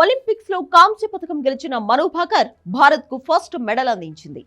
ఒలింపిక్స్లో కాంస్య పథకం గెలిచిన మనోభాకర్ భారత్కు ఫస్ట్ మెడల్ అందించింది.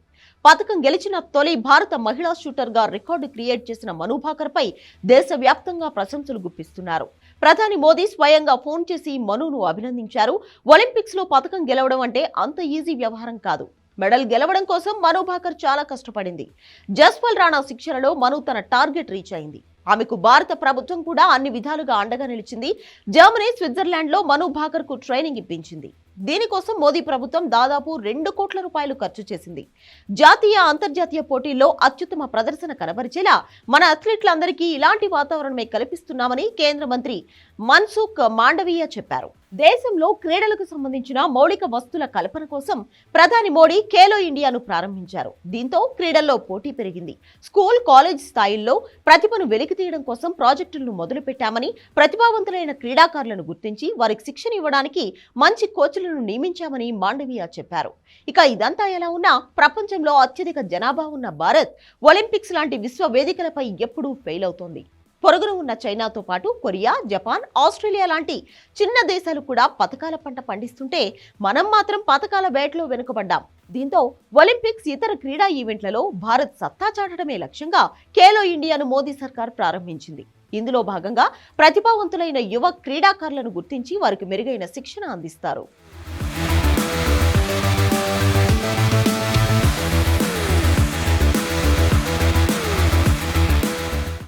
పథకం గెలిచిన తొలి భారత మహిళా షూటర్గా రికార్డు క్రియేట్ చేసిన మను పై దేశవ్యాప్తంగా ప్రశంసలు గుప్పిస్తున్నారు. ప్రధాని మోదీ స్వయంగా ఫోన్ చేసి మనును అభినందించారు. ఒలింపిక్స్లో పథకం గెలవడం అంటే అంత ఈజీ వ్యవహారం కాదు. మెడల్ గెలవడం కోసం మను భాకర్ చాలా కష్టపడింది. జస్పాల్ రాణా శిక్షణలో మను తన టార్గెట్ రీచ్ అయింది. ఆమెకు భారత ప్రభుత్వం కూడా అన్ని విధాలుగా అండగా నిలిచింది. జర్మనీ స్విట్జర్లాండ్లో మను భాకర్కు ట్రైనింగ్ ఇప్పించింది. దీనికోసం మోదీ ప్రభుత్వం దాదాపు రెండు కోట్ల రూపాయలు ఖర్చు చేసింది. జాతీయ అంతర్జాతీయ పోటీల్లో అత్యుత్తమ ప్రదర్శన కనబరిచేలా మన అథ్లెట్లందరికీ ఇలాంటి వాతావరణమే కల్పిస్తున్నామని కేంద్ర మంత్రి మన్సుఖ్ మాండవీయ చెప్పారు. దేశంలో క్రీడలకు సంబంధించిన మౌలిక వస్తుల కల్పన కోసం ప్రధాని మోడీ ఖేలో ఇండియాను ప్రారంభించారు. దీంతో క్రీడల్లో పోటీ పెరిగింది. స్కూల్ కాలేజ్ స్థాయిల్లో ప్రతిభను వెలికి తీయడం కోసం ప్రాజెక్టులను మొదలుపెట్టామని ప్రతిభావంతులైన క్రీడాకారులను గుర్తించి వారికి శిక్షణ ఇవ్వడానికి మంచి కోచ్లు కోచ్లను నియమించామని మాండవీయ చెప్పారు. ఇక ఇదంతా ఎలా ఉన్నా ప్రపంచంలో అత్యధిక జనాభా ఉన్న భారత్ ఒలింపిక్స్ లాంటి విశ్వ వేదికలపై ఎప్పుడూ ఫెయిల్ అవుతోంది. పొరుగున ఉన్న చైనాతో పాటు కొరియా జపాన్ ఆస్ట్రేలియా లాంటి చిన్న దేశాలు కూడా పథకాల పంట పండిస్తుంటే మనం మాత్రం పథకాల వేటలో వెనుకబడ్డాం. దీంతో ఒలింపిక్స్ ఇతర క్రీడా ఈవెంట్లలో భారత్ సత్తా చాటడమే లక్ష్యంగా ఖేలో ఇండియాను మోదీ సర్కార్ ప్రారంభించింది. ఇందులో భాగంగా ప్రతిభావంతులైన యువ క్రీడాకారులను గుర్తించి వారికి మెరుగైన శిక్షణ అందిస్తారు.